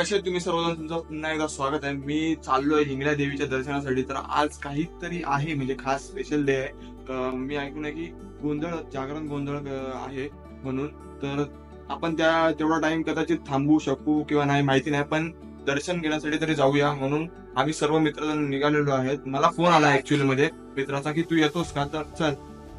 कसे तुम्ही सर्वजण? तुमचं पुन्हा एकदा स्वागत आहे. मी चाललोय हिंगल्या देवीच्या दर्शनासाठी. तर आज काहीतरी आहे म्हणजे खास स्पेशल डे आहे. मी ऐकून आहे की गोंधळ जागरण गोंधळ आहे म्हणून. तर आपण त्या तेवढा टाइम कदाचित थांबू शकू किंवा नाही माहिती नाही पण दर्शन घेण्यासाठी तरी जाऊया म्हणून आम्ही सर्व मित्रजण निघालेलो आहेत. मला फोन आला ऍक्च्युअली मध्ये. मित्राचा की तू येतोस का? तर चल.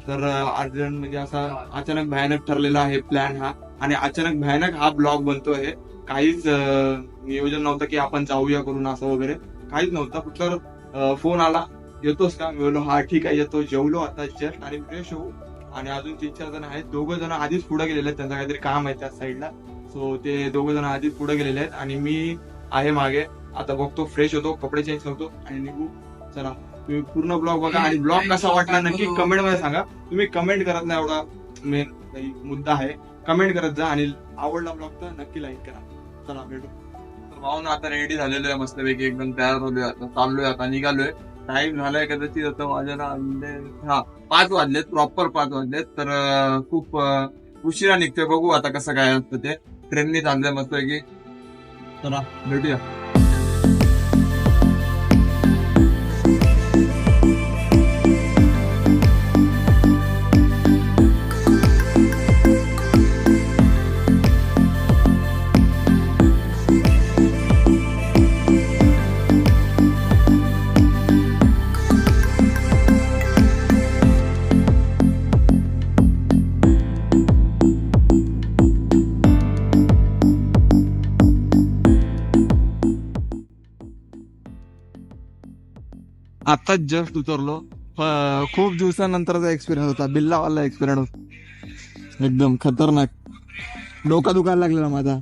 तर अर्जंट म्हणजे असा अचानक भयानक ठरलेला आहे प्लॅन हा. आणि अचानक भयानक हा ब्लॉग बनतो आहे काहीच नियोजन नव्हतं की आपण जाऊया करून असं वगैरे. काहीच नव्हतं. फक्त फोन आला. येतोस का? मी बोललो हा ठीक आहे. येतो. जेवलो आता जस्ट आणि फ्रेश होऊ. आणि अजून तीन चार जण आहेत. दोघं जण आधीच पुढे गेलेले आहेत. त्यांचं काहीतरी काम आहे त्या साईडला सो ते दोघं जण आधीच पुढे गेलेले आहेत. आणि मी आहे मागे. आता बघतो फ्रेश होतो कपडे चेंज करतो आणि निघू. चला. तुम्ही पूर्ण ब्लॉग बघा. आणि ब्लॉग कसा वाटला नक्की कमेंटमध्ये सांगा. तुम्ही कमेंट करत नाही एवढा मेन मुद्दा आहे. कमेंट करत जा आणि आवडला ब्लॉग तर नक्की लाईक करा. चला भेटू. तर आता रेडी झालेलो आहे मस्तपैकी एकदम तयार झालोय. आता चाललोय आता निघालोय. टाइम झालाय कदाचित आता माझ्याला आणले. हा पाच वाजलेत प्रॉपर पाच वाजलेत. तर खूप उशिरा निघतोय. बघू आता कसं काय असतं ते. ट्रेनने चाललंय मस्तपैकी. चला भेटूया. आताच जस्ट उतरलो. खूप दिवसानंतरचा एक्सपिरियन्स होता. बिल्लावाला एक्सपिरियन्स एकदम खतरनाक. डोका दुखायला लागलेला माझा.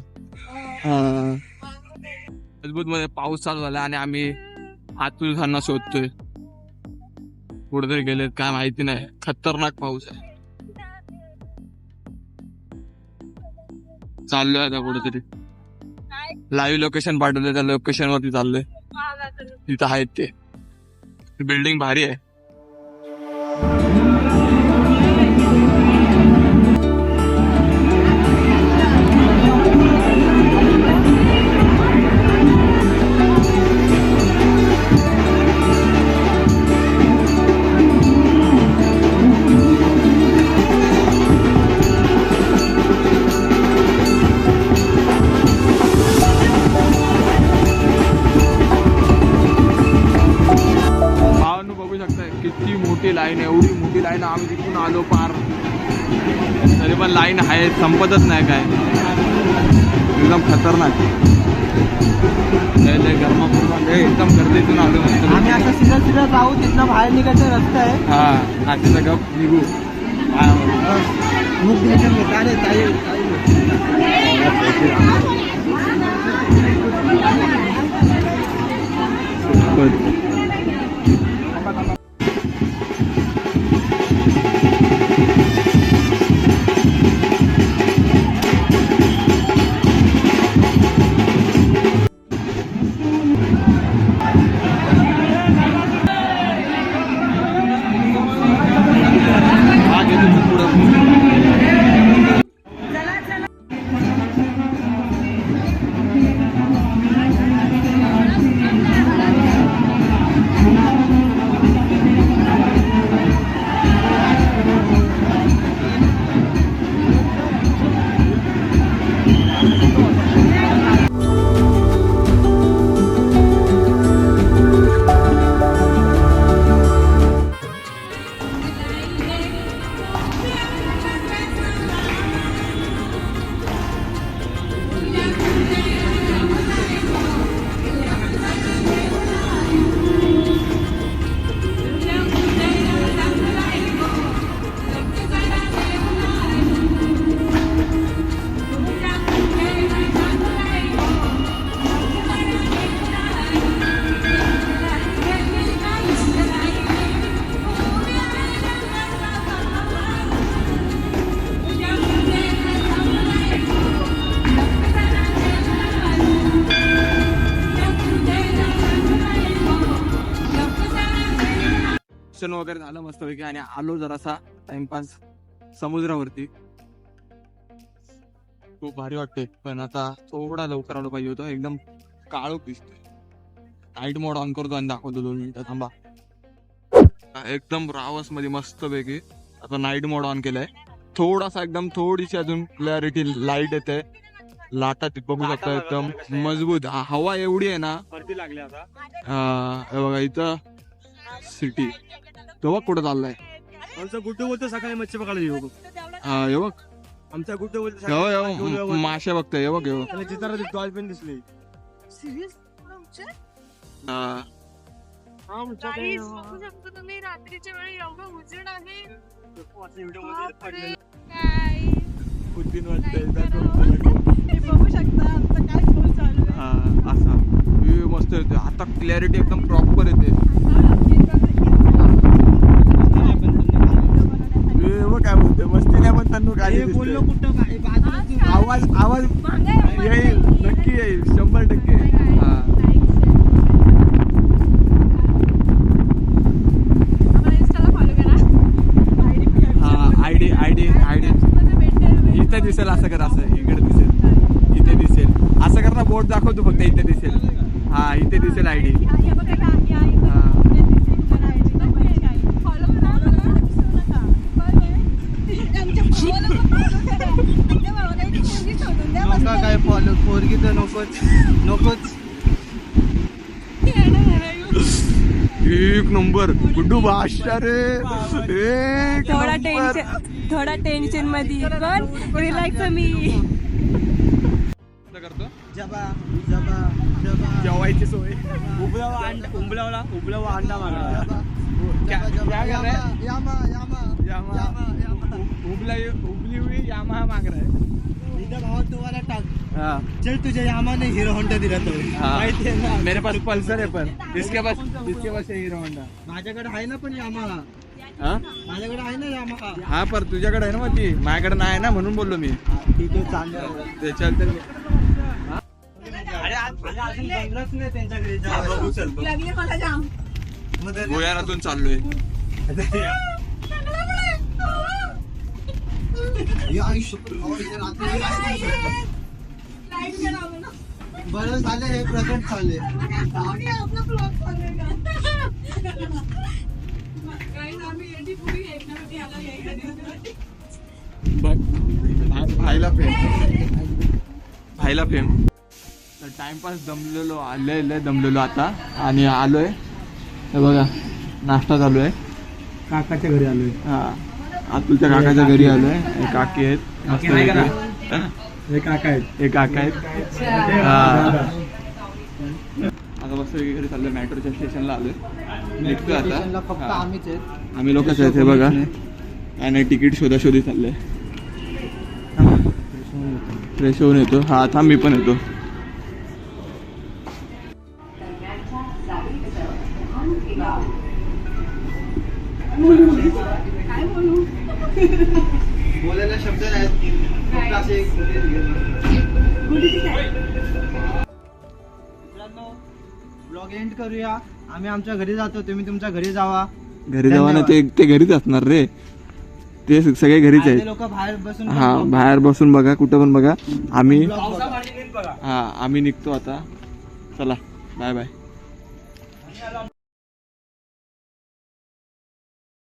मजबूत मध्ये पाऊस चालू झाला आणि आम्ही हातूखांना शोधतोय. कुठेतरी गेलेत काय माहिती नाही. खतरनाक पाऊस आहे. चाललोय आता कुठेतरी. लाईव्ह लोकेशन पाठवलंय त्या लोकेशन वरती चाललोय. तिथं आहेत ते. बिल्डिंग भारी आहे. पार तरी पण लाईन आहे संपतच नाही काय. एकदम खतरनाक. एकदम गर्दीतून आलो आम्ही आता सीधा सीधा जाऊ तिथनं बाहेर निघायचा रस्ता आहे. हा नाशिकचा गप निघू. मुख द्यायचं नाही. काय रे, ताई- दर्शन वगैरे झालं मस्तपैकी आणि आलो जरासा टाइमपास समुद्रावरती. खूप भारी वाटते पण आता थोडा लवकर आलो पाहिजे होतं. एकदम काळोख दिसतोय. नाईट मोड ऑन करतो आणि दाखवतो दोन मिनिटं. थांबा. एकदम रावसमध्ये मस्त पैकी आता नाईट मोड ऑन केलाय. थोडासा एकदम थोडीशी अजून क्लॅरिटी लाइट येते. लाटा ती बघू शकता एकदम मजबूत. हवा एवढी आहे ना. वरती लागले आता. बघा इथं सिटी तो बघ कुठं चाललाय आमचा गुड्डू बोलतो सकाळी मच्छी पकडायला येऊ हा, हे बघ आमचा गुड्डू बोलतो हे बघ, हे. मासे बघतोय हे बघ हे बघ त्याला चितारा डॉल्फिन दिसली हा. Guys, बघू शकता तुम्ही रात्रीच्या वेळी एवढं उजेड आहे बापरे. काय? कुठून काय वाटतंय करावं? दाखव, दाखव. हे बघू शकता आमचं काय सुरू चालू आहे. हा, असा हे मस्त येते आता क्लॅरिटी एकदम प्रॉपर येते हे बघ काय बोलते मस्ती नाही पण तन्नू काय हे बोललो कुठं काय बाजूला तू. आवाज आवाज येईल. नक्की येईल शंभर टक्के. हा. हा आयडी आयडी आयडी इथे दिसेल असं कर असं. इकडे दिसेल. इथे दिसेल. असं कर ना बोट दाखव तू फक्त इथे दिसेल. हा इथे दिसेल आयडी या- या बघा, या- या इथं. हा. या दिसेल करा ID. नक्की आहे. Follow करा, follow करा, विसरू नका. बरं आहे? आमच्या भावाला पण follow करा. आमच्या भावाला एक पोरगी शोधून द्या, नका मस्त काय पैकी. फॉलो पोरगी तर नकोच नकोच येणं येणं. एक नंबर. गुड्डू भाषा रे. एक थोडा. टेन्शन थोडा टेन्शनमध्ये पण रिलॅक्स मी. करतो जबा जबा जबा. जेवायची सोय. उबलावा अंडा उबलावला उबलावा अंडा मागला उबला उबली हुई यामा मांग रहा है। इथं भावा तुम्हाला टाक हाँ। चल तुझ्या यामाने हिरो होंडा दिला तो। हाँ. माहितीये ना मेरे पास पल्सर है पर। इसके पास इसके पास है हीरो होंडा माझ्याकडे आहे ना पण यामा? हा? माझ्याकडे आहे ना यामा? हा पर तुझ्याकडे आहे ना मग ती? माझ्याकडे नाही ना म्हणून बोललो मी. ठीक आहे चांगलं त्याच्यात तर अरे आज मला गोयारातून चाललोय. बरं झालं हे प्रकट झाले भाईला फेम भाईला फेम तर टाइमपास दमलेलो आलोय लय दमलेलो आता. आणि आलोय. हे बघा नाश्ता चालू आहे. काकाच्या घरी आलोय. हा. अतुलच्या काकाच्या घरी आलोय. हे काकी आहेत. मस्त काकी. हे आहेत. हे काका आहेत. हा. आता मस्त घरी चाललोय. मेट्रोच्या स्टेशनला आलोय. फक्त आता. हा. आम्हीच आहेत. आम्ही लोकच आहेत हे बघा. काय नाही तिकीट शोधाशोधी चाललंय. फ्रेश होऊन येतो. हा थांब मी पण येतो. बोलायला शब्द नाहीत. फक्त असे एक मित्रांनो ब्लॉग एंड करूया. आम्ही आमच्या घरी जातो तुम्ही तुमच्या घरी जावा. घरी जावा ना ते ते घरीच असणार रे. ते सगळे घरीच आहेत. लोक बाहेर बसून हा बाहेर बसून बघा कुठं पण बघा. आम्ही हा आम्ही निघतो आता. चला बाय बाय